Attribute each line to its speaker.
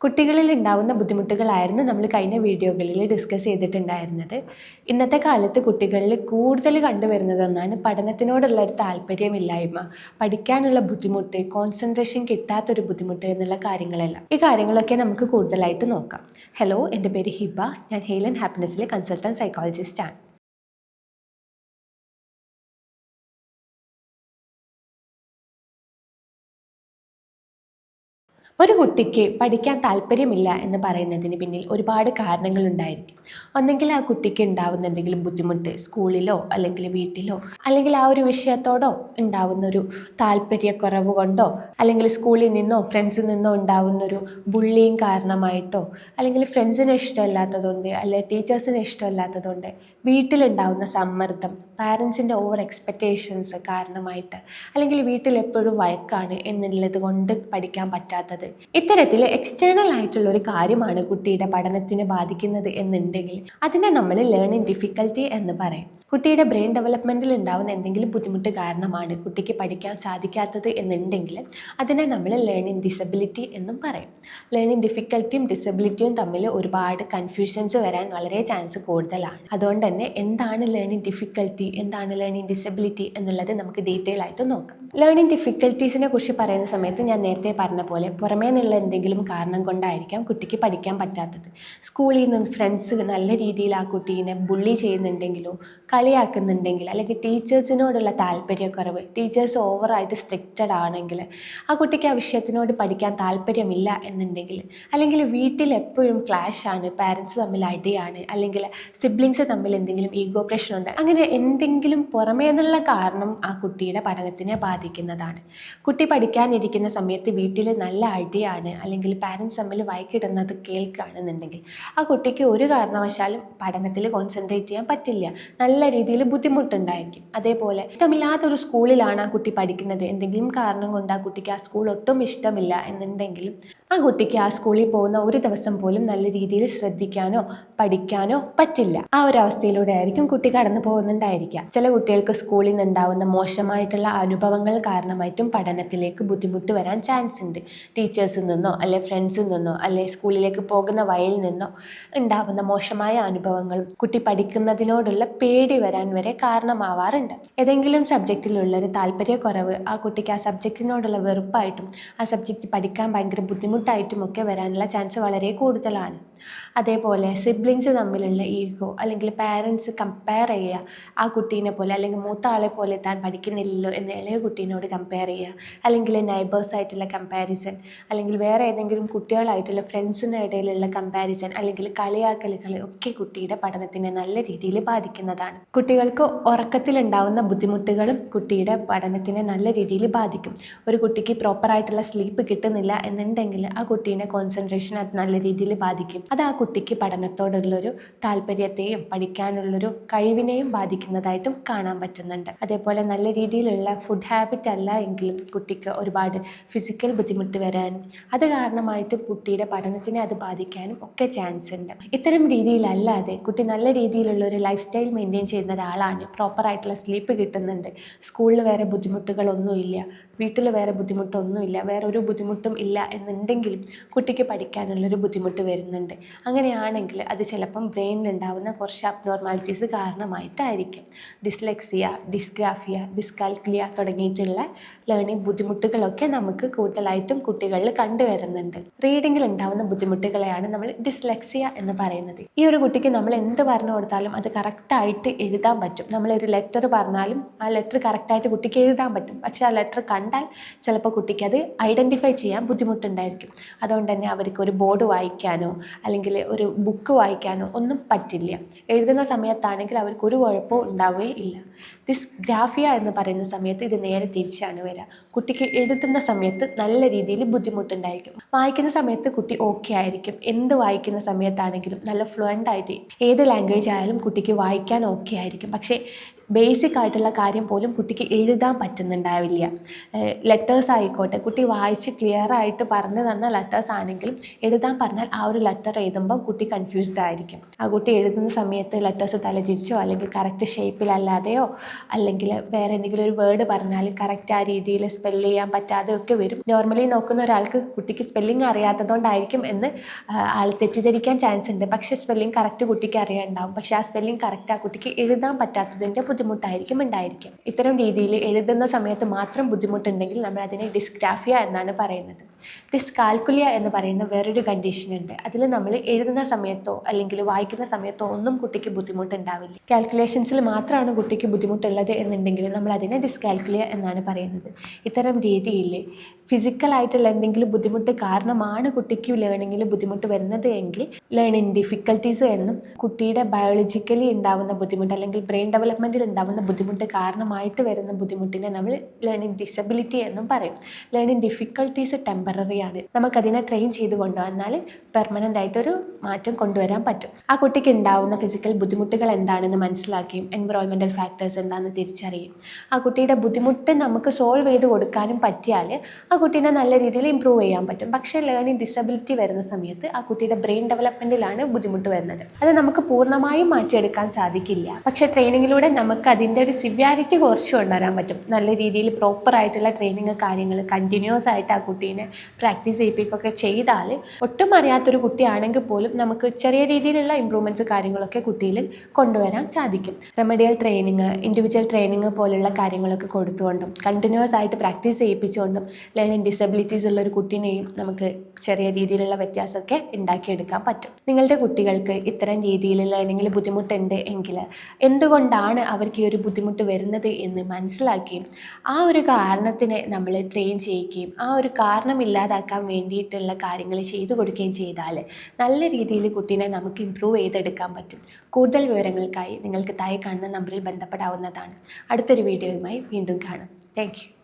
Speaker 1: കുട്ടികളിൽ ഉണ്ടാവുന്ന ബുദ്ധിമുട്ടുകളായിരുന്നു നമ്മൾ കഴിഞ്ഞ വീഡിയോകളിൽ ഡിസ്കസ് ചെയ്തിട്ടുണ്ടായിരുന്നത്. ഇന്നത്തെ കാലത്ത് കുട്ടികളിൽ കൂടുതൽ കണ്ടുവരുന്നത് ഒന്നാണ് പഠനത്തിനോടുള്ള ഒരു താല്പര്യമില്ലായ്മ പഠിക്കാനുള്ള ബുദ്ധിമുട്ട് കോൺസെൻട്രേഷൻ കിട്ടാത്തൊരു ബുദ്ധിമുട്ട് എന്നുള്ള കാര്യങ്ങളെല്ലാം. ഈ കാര്യങ്ങളൊക്കെ നമുക്ക് കൂടുതലായിട്ട് നോക്കാം. ഹലോ എന്റെ പേര് ഹിബ ഞാൻ ഹെയിൽ ആൻഡ് ഹാപ്പിനെസ്സിലെ കൺസൾട്ടന്റ് സൈക്കോളജിസ്റ്റ് ഒരു കുട്ടിക്ക് പഠിക്കാൻ താല്പര്യമില്ല എന്ന് പറയുന്നതിന് പിന്നിൽ ഒരുപാട് കാരണങ്ങളുണ്ടായിരിക്കും ഒന്നെങ്കിൽ ആ കുട്ടിക്ക് ഉണ്ടാവുന്ന എന്തെങ്കിലും ബുദ്ധിമുട്ട് സ്കൂളിലോ അല്ലെങ്കിൽ വീട്ടിലോ അല്ലെങ്കിൽ ആ ഒരു വിഷയത്തോടോ ഉണ്ടാവുന്ന ഒരു താല്പര്യക്കുറവ് കൊണ്ടോ അല്ലെങ്കിൽ സ്കൂളിൽ നിന്നോ ഫ്രണ്ട്സിൽ നിന്നോ ഉണ്ടാവുന്ന ഒരു ബുള്ളിങ് കാരണമായിട്ടോ അല്ലെങ്കിൽ ഫ്രണ്ട്സിനെ ഇഷ്ടമല്ലാത്തതുകൊണ്ട് അല്ലെങ്കിൽ ടീച്ചേഴ്സിനെ ഇഷ്ടമല്ലാത്തതുകൊണ്ട് വീട്ടിലുണ്ടാവുന്ന സമ്മർദ്ദം പാരൻസിന്റെ ഓവർ എക്സ്പെക്റ്റേഷൻസ് കാരണമായിട്ട് അല്ലെങ്കിൽ വീട്ടിൽ എപ്പോഴും വഴക്കാണ് എന്നുള്ളത് കൊണ്ട് പഠിക്കാൻ പറ്റാത്തത് ഇത്തരത്തിൽ എക്സ്റ്റേണൽ ആയിട്ടുള്ള ഒരു കാര്യമാണ് കുട്ടിയുടെ പഠനത്തിനെ ബാധിക്കുന്നത് എന്നുണ്ടെങ്കിൽ അതിനെ നമ്മൾ ലേണിംഗ് ഡിഫിക്കൽറ്റി എന്ന് പറയും. കുട്ടിയുടെ ബ്രെയിൻ ഡെവലപ്മെന്റിൽ ഉണ്ടാവുന്ന എന്തെങ്കിലും ബുദ്ധിമുട്ട് കാരണമാണ് കുട്ടിക്ക് പഠിക്കാൻ സാധിക്കാത്തത് എന്നുണ്ടെങ്കിൽ അതിനെ നമ്മൾ ലേണിംഗ് ഡിസബിലിറ്റി എന്നും പറയും. ലേണിംഗ് ഡിഫിക്കൽറ്റിയും ഡിസബിലിറ്റിയും തമ്മിൽ ഒരുപാട് കൺഫ്യൂഷൻസ് വരാൻ വളരെ ചാൻസ് കൂടുതലാണ്. അതുകൊണ്ട് തന്നെ എന്താണ് ലേണിംഗ് ഡിഫിക്കൽറ്റി എന്താണ് ലേണിംഗ് ഡിസബിലിറ്റി എന്നുള്ളത് നമുക്ക് ഡീറ്റെയിൽ ആയിട്ട് നോക്കാം. ലേണിംഗ് ഡിഫിക്കൽട്ടീസിനെ കുറിച്ച് പറയുന്ന സമയത്ത് ഞാൻ നേരത്തെ പറഞ്ഞ പോലെ പുറമേ നിന്നുള്ള എന്തെങ്കിലും കാരണം കൊണ്ടായിരിക്കാം കുട്ടിക്ക് പഠിക്കാൻ പറ്റാത്തത്. സ്കൂളിൽ നിന്ന് ഫ്രണ്ട്സ് നല്ല രീതിയിൽ ആ കുട്ടീനെ ബുള്ളി ചെയ്യുന്നുണ്ടെങ്കിലോ കളിയാക്കുന്നുണ്ടെങ്കിൽ അല്ലെങ്കിൽ ടീച്ചേഴ്സിനോടുള്ള താല്പര്യക്കുറവ് ടീച്ചേഴ്സ് ഓവറായിട്ട് സ്ട്രിക്റ്റഡ് ആണെങ്കിൽ ആ കുട്ടിക്ക് ആ വിഷയത്തിനോട് പഠിക്കാൻ താല്പര്യമില്ല എന്നുണ്ടെങ്കിൽ അല്ലെങ്കിൽ വീട്ടിൽ എപ്പോഴും ക്ലാഷ് ആണ് പാരൻസ് തമ്മിൽ അടിയാണ് അല്ലെങ്കിൽ സിബ്ലിങ്സ് തമ്മിൽ എന്തെങ്കിലും ഈഗോ പ്രശ്നമുണ്ട് അങ്ങനെ എന്തെങ്കിലും പുറമേ നിന്നുള്ള കാരണം ആ കുട്ടിയുടെ പഠനത്തിനെ ബാധിക്കുന്നതാണ്. കുട്ടി പഠിക്കാനിരിക്കുന്ന സമയത്ത് വീട്ടിൽ നല്ല അടിയാണ് അല്ലെങ്കിൽ പാരൻസ് തമ്മിൽ വൈകിടുന്നത് കേൾക്കുകയാണെന്നുണ്ടെങ്കിൽ ആ കുട്ടിക്ക് ഒരു കാരണവശാലും പഠനത്തിൽ കോൺസെൻട്രേറ്റ് ചെയ്യാൻ പറ്റില്ല. നല്ല രീതിയിൽ ബുദ്ധിമുട്ടുണ്ടായിരിക്കും. അതേപോലെ ഇഷ്ടമില്ലാത്തൊരു സ്കൂളിലാണ് ആ കുട്ടി പഠിക്കുന്നത്. എന്തെങ്കിലും കാരണം കൊണ്ട് ആ കുട്ടിക്ക് ആ സ്കൂൾ ഒട്ടും ഇഷ്ടമില്ല എന്നുണ്ടെങ്കിലും ആ കുട്ടിക്ക് ആ സ്കൂളിൽ പോകുന്ന ഒരു ദിവസം പോലും നല്ല രീതിയിൽ ശ്രദ്ധിക്കാനോ പഠിക്കാനോ പറ്റില്ല. ആ ഒരു അവസ്ഥയിലൂടെ ആയിരിക്കും കുട്ടി കടന്നു പോകുന്നുണ്ടായിരിക്കുക. ചില കുട്ടികൾക്ക് സ്കൂളിൽ നിന്നുണ്ടാവുന്ന മോശമായിട്ടുള്ള അനുഭവങ്ങൾ കാരണമായിട്ടും പഠനത്തിലേക്ക് ബുദ്ധിമുട്ട് വരാൻ ചാൻസ് ഉണ്ട്. ടീച്ചേഴ്സിൽ നിന്നോ അല്ലെ ഫ്രണ്ട്സിൽ നിന്നോ അല്ലെ സ്കൂളിലേക്ക് പോകുന്ന വഴിയിൽ നിന്നോ ഉണ്ടാവുന്ന മോശമായ അനുഭവങ്ങളും കുട്ടി പഠിക്കുന്നതിനോടുള്ള പേടി വരാൻ വരെ കാരണമാവാറുണ്ട്. ഏതെങ്കിലും സബ്ജക്റ്റിലുള്ളൊരു താല്പര്യക്കുറവ് ആ കുട്ടിക്ക് ആ സബ്ജക്റ്റിനോടുള്ള വെറുപ്പായിട്ടും ആ സബ്ജക്റ്റ് പഠിക്കാൻ ഭയങ്കര ബുദ്ധിമുട്ടായിട്ടും ഒക്കെ വരാനുള്ള ചാൻസ് വളരെ കൂടുതലാണ്. അതേപോലെ സിബ്ലിങ്സ് തമ്മിലുള്ള ഈഗോ അല്ലെങ്കിൽ പാരൻസ് കമ്പയർ ചെയ്യുക. ആ കുട്ടീനെ പോലെ അല്ലെങ്കിൽ മൂത്ത ആളെ പോലെ താൻ പഠിക്കുന്നില്ലല്ലോ എന്ന് ഇളയ കുട്ടീനോട് കമ്പയർ ചെയ്യുക. അല്ലെങ്കിൽ നൈബേഴ്സായിട്ടുള്ള കമ്പാരിസൺ അല്ലെങ്കിൽ വേറെ ഏതെങ്കിലും കുട്ടികളായിട്ടുള്ള ഫ്രണ്ട്സിന്റെ ഇടയിലുള്ള കമ്പാരിസൺ അല്ലെങ്കിൽ കളിയാക്കലുകൾ ഒക്കെ കുട്ടിയുടെ പഠനത്തിനെ നല്ല രീതിയിൽ ബാധിക്കുന്നതാണ്. കുട്ടികൾക്ക് ഉറക്കത്തിലുണ്ടാവുന്ന ബുദ്ധിമുട്ടുകളും കുട്ടിയുടെ പഠനത്തിനെ നല്ല രീതിയിൽ ബാധിക്കും. ഒരു കുട്ടിക്ക് പ്രോപ്പറായിട്ടുള്ള സ്ലീപ്പ് കിട്ടുന്നില്ല എന്നുണ്ടെങ്കിൽ ആ കുട്ടീനെ കോൺസെൻട്രേഷൻ അത് നല്ല രീതിയിൽ ബാധിക്കും. അത് ആ കുട്ടിക്ക് പഠനത്തോടുള്ളൊരു താല്പര്യത്തെയും പഠിക്കാനുള്ളൊരു കഴിവിനെയും ബാധിക്കുന്നതായിട്ടും കാണാൻ പറ്റുന്നുണ്ട്. അതേപോലെ നല്ല രീതിയിലുള്ള ഫുഡ് ഹാബിറ്റ് അല്ല എങ്കിലും കുട്ടിക്ക് ഒരുപാട് ഫിസിക്കൽ ബുദ്ധിമുട്ട് വരാനും അത് കാരണമായിട്ട് കുട്ടിയുടെ പഠനത്തിനെ അത് ബാധിക്കാനും ഒക്കെ ചാൻസ് ഉണ്ട്. ഇത്തരം രീതിയിലല്ലാതെ കുട്ടി നല്ല രീതിയിലുള്ള ഒരു ലൈഫ് സ്റ്റൈൽ മെയിന്റെയിൻ ചെയ്യുന്ന ഒരാളാണ് പ്രോപ്പറായിട്ടുള്ള സ്ലീപ്പ് കിട്ടുന്നുണ്ട്. സ്കൂളിൽ വേറെ ബുദ്ധിമുട്ടുകളൊന്നുമില്ല വീട്ടിൽ വേറെ ബുദ്ധിമുട്ടൊന്നുമില്ല വേറെ ഒരു ബുദ്ധിമുട്ടും ഇല്ല എന്നുണ്ടെങ്കിലും കുട്ടിക്ക് പഠിക്കാനുള്ളൊരു ബുദ്ധിമുട്ട് വരുന്നുണ്ട്. അങ്ങനെയാണെങ്കിൽ അത് ചിലപ്പം ബ്രെയിനിൽ ഉണ്ടാകുന്ന കുറച്ച് അബ്നോർമാലിറ്റീസ് കാരണമായിട്ടായിരിക്കും. ഡിസ്ലെക്സിയ ഡിസ്ഗ്രാഫിയ ഡിസ്കാൽക്കുലിയ തുടങ്ങിയിട്ടുള്ള ലേണിംഗ് ബുദ്ധിമുട്ടുകളൊക്കെ നമുക്ക് കൂടുതലായിട്ടും കുട്ടികളിൽ കണ്ടുവരുന്നുണ്ട്. റീഡിങ്ങിൽ ഉണ്ടാവുന്ന ബുദ്ധിമുട്ടുകളെയാണ് നമ്മൾ ഡിസ്ലെക്സിയ എന്ന് പറയുന്നത്. ഈ ഒരു കുട്ടിക്ക് നമ്മൾ എന്ത് പറഞ്ഞു കൊടുത്താലും അത് കറക്റ്റായിട്ട് എഴുതാൻ പറ്റും. നമ്മളൊരു ലെറ്റർ പറഞ്ഞാലും ആ ലെറ്റർ കറക്റ്റായിട്ട് കുട്ടിക്ക് എഴുതാൻ പറ്റും. പക്ഷെ ആ ലെറ്റർ കണ്ടാൽ ചിലപ്പോൾ കുട്ടിക്ക് അത് ഐഡന്റിഫൈ ചെയ്യാൻ ബുദ്ധിമുട്ടുണ്ടായിരിക്കും. അതുകൊണ്ട് തന്നെ അവർക്ക് ഒരു ബോർഡ് വായിക്കാനോ അല്ലെങ്കിൽ ഒരു ബുക്ക് വായിക്കാനോ ഒന്നും പറ്റില്ല. എഴുതുന്ന സമയത്താണെങ്കിൽ അവർക്ക് ഒരു കുഴപ്പവും ഉണ്ടാവുകയേ ഇല്ല. ദിസ് ഡിസ്ഗ്രാഫിയ എന്ന് പറയുന്ന സമയത്ത് ഇത് നേരെ തിരിച്ചാണ് വരിക. കുട്ടിക്ക് എഴുതുന്ന സമയത്ത് നല്ല രീതിയിൽ ബുദ്ധിമുട്ടുണ്ടായിരിക്കും. വായിക്കുന്ന സമയത്ത് കുട്ടി ഓക്കെ ആയിരിക്കും. എന്ത് വായിക്കുന്ന സമയത്താണെങ്കിലും നല്ല ഫ്ലുവന്റ് ആയിട്ട് ഏത് ലാംഗ്വേജ് ആയാലും കുട്ടിക്ക് വായിക്കാൻ ഓക്കെ ആയിരിക്കും. പക്ഷേ ബേസിക് ആയിട്ടുള്ള കാര്യം പോലും കുട്ടിക്ക് എഴുതാൻ പറ്റുന്നുണ്ടാവില്ല. ലെറ്റേഴ്സ് ആയിക്കോട്ടെ കുട്ടി വായിച്ച് ക്ലിയർ ആയിട്ട് പറഞ്ഞു തന്ന ലെറ്റേഴ്സ് ആണെങ്കിലും എഴുതാൻ പറഞ്ഞാൽ ആ ഒരു ലെറ്റർ എഴുതുമ്പോൾ കുട്ടി കൺഫ്യൂസ്ഡ് ആയിരിക്കും. ആ കുട്ടി എഴുതുന്ന സമയത്ത് ലെറ്റേഴ്സ് തലതിരിച്ചോ അല്ലെങ്കിൽ കറക്റ്റ് ഷേപ്പിലല്ലാതെയോ അല്ലെങ്കിൽ വേറെ എന്തെങ്കിലും ഒരു വേർഡ് പറഞ്ഞാൽ കറക്റ്റ് ആ രീതിയിൽ സ്പെല്ല് ചെയ്യാൻ പറ്റാതെ ഒക്കെ വരും. നോർമലി നോക്കുന്ന ഒരാൾക്ക് കുട്ടിക്ക് സ്പെല്ലിംഗ് അറിയാത്തതുകൊണ്ടായിരിക്കും എന്ന് ആൾ തെറ്റിദ്ധരിക്കാൻ ചാൻസ് ഉണ്ട്. പക്ഷേ സ്പെല്ലിംഗ് കറക്റ്റ് കുട്ടിക്ക് അറിയാണ്ടാവും പക്ഷെ ആ സ്പെല്ലിംഗ് കറക്റ്റ് ആ കുട്ടിക്ക് എഴുതാൻ പറ്റാത്തതിന്റെ ബുദ്ധിമുട്ടായിരിക്കും ഉണ്ടായിരിക്കും ഇത്തരം രീതിയിൽ എഴുതുന്ന സമയത്ത് മാത്രം ബുദ്ധിമുട്ടുണ്ടെങ്കിൽ നമ്മൾ അതിനെ ഡിസ്ഗ്രാഫിയ എന്നാണ് പറയുന്നത്. ഡിസ്കാൽക്കുലിയ എന്ന് പറയുന്ന വേറൊരു കണ്ടീഷൻ ഉണ്ട്. അതിൽ നമ്മൾ എഴുതുന്ന സമയത്തോ അല്ലെങ്കിൽ വായിക്കുന്ന സമയത്തോ ഒന്നും കുട്ടിക്ക് ബുദ്ധിമുട്ടുണ്ടാവില്ല. കാൽക്കുലേഷൻസിൽ മാത്രമാണ് കുട്ടിക്ക് ബുദ്ധിമുട്ടുള്ളത് എന്നുണ്ടെങ്കിൽ നമ്മൾ അതിനെ ഡിസ്കാൽക്കുലിയ എന്നാണ് പറയുന്നത്. ഇത്തരം രീതിയിൽ ഫിസിക്കലായിട്ടുള്ള എന്തെങ്കിലും ബുദ്ധിമുട്ട് കാരണമാണ് കുട്ടിക്ക് ലേണിങ്ങിൽ ബുദ്ധിമുട്ട് വരുന്നത് എങ്കിൽ ലേണിംഗ് ഡിഫിക്കൽട്ടീസ് എന്നും കുട്ടിയുടെ ബയോളജിക്കലി ഉണ്ടാവുന്ന ബുദ്ധിമുട്ട് അല്ലെങ്കിൽ ബ്രെയിൻ ഡെവലപ്മെന്റിൽ ഉണ്ടാവുന്ന ബുദ്ധിമുട്ട് കാരണമായിട്ട് വരുന്ന ബുദ്ധിമുട്ടിനെ നമ്മൾ ലേണിംഗ് ഡിസബിലിറ്റി എന്നും പറയും. ലേണിംഗ് ഡിഫിക്കൽട്ടീസ് ടെമ്പററി ആണ്. നമുക്കതിനെ ട്രെയിൻ ചെയ്ത് കൊണ്ടുവന്നാൽ പെർമനന്റ് ആയിട്ടൊരു മാറ്റം കൊണ്ടുവരാൻ പറ്റും. ആ കുട്ടിക്ക് ഉണ്ടാവുന്ന ഫിസിക്കൽ ബുദ്ധിമുട്ടുകൾ എന്താണെന്ന് മനസ്സിലാക്കിയും എൻവറോൺമെന്റൽ ഫാക്ടേഴ്സ് എന്താണെന്ന് തിരിച്ചറിയും. ആ കുട്ടിയുടെ ബുദ്ധിമുട്ട് നമുക്ക് സോൾവ് ചെയ്ത് കൊടുക്കാനും പറ്റിയാൽ ആ കുട്ടീനെ നല്ല രീതിയിൽ ഇമ്പ്രൂവ് ചെയ്യാൻ പറ്റും. പക്ഷേ ലേണിംഗ് ഡിസബിലിറ്റി വരുന്ന സമയത്ത് ആ കുട്ടിയുടെ ബ്രെയിൻ ഡെവലപ്മെന്റിലാണ് ബുദ്ധിമുട്ട് വരുന്നത്. അത് നമുക്ക് പൂർണമായും മാറ്റിയെടുക്കാൻ സാധിക്കില്ല. പക്ഷേ ട്രെയിനിങ്ങിലൂടെ നമുക്ക് അതിന്റെ ഒരു സിവിയാരിറ്റി കുറച്ച് കൊണ്ടുവരാൻ പറ്റും. നല്ല രീതിയിൽ പ്രോപ്പർ ആയിട്ടുള്ള ട്രെയിനിങ് കാര്യങ്ങൾ കണ്ടിന്യൂസ് ആയിട്ട് ആ കുട്ടീനെ പ്രാക്ടീസ് ചെയ്യിപ്പിക്കുകയൊക്കെ ചെയ്താൽ ഒട്ടും അറിയാത്തൊരു കുട്ടിയാണെങ്കിൽ പോലും നമുക്ക് ചെറിയ രീതിയിലുള്ള ഇമ്പ്രൂവ്മെന്റ്സ് കാര്യങ്ങളൊക്കെ കുട്ടിയിൽ കൊണ്ടുവരാൻ സാധിക്കും. റെമഡിയൽ ട്രെയിനിങ് ഇൻഡിവിജ്വൽ ട്രെയിനിങ് പോലുള്ള കാര്യങ്ങളൊക്കെ കൊടുത്തുകൊണ്ടും കണ്ടിന്യൂസ് ആയിട്ട് പ്രാക്ടീസ് ചെയ്യിപ്പിച്ചുകൊണ്ടും ലേണിങ് ഡിസബിലിറ്റീസ് ഉള്ള ഒരു കുട്ടീനെയും നമുക്ക് ചെറിയ രീതിയിലുള്ള വ്യത്യാസമൊക്കെ ഉണ്ടാക്കിയെടുക്കാൻ പറ്റും. നിങ്ങളുടെ കുട്ടികൾക്ക് ഇത്തരം രീതിയിലുള്ള എന്തെങ്കിലും ബുദ്ധിമുട്ടുണ്ട് എങ്കിൽ എന്തുകൊണ്ടാണ് അവർക്ക് ഈ ഒരു ബുദ്ധിമുട്ട് വരുന്നത് എന്ന് മനസ്സിലാക്കുകയും ആ ഒരു കാരണത്തിനെ നമ്മൾ ട്രെയിൻ ചെയ്യുകയും ആ ഒരു കാരണം ഇല്ലാതാക്കാൻ വേണ്ടിയിട്ടുള്ള കാര്യങ്ങൾ ചെയ്തു കൊടുക്കുകയും ചെയ്താൽ നല്ല രീതിയിൽ കുട്ടീനെ നമുക്ക് ഇമ്പ്രൂവ് ചെയ്തെടുക്കാൻ പറ്റും. കൂടുതൽ വിവരങ്ങൾക്കായി നിങ്ങൾക്ക് താഴെ കാണുന്ന നമ്പറിൽ ബന്ധപ്പെടാവുന്നതാണ്. അടുത്തൊരു വീഡിയോയുമായി വീണ്ടും കാണാം. താങ്ക്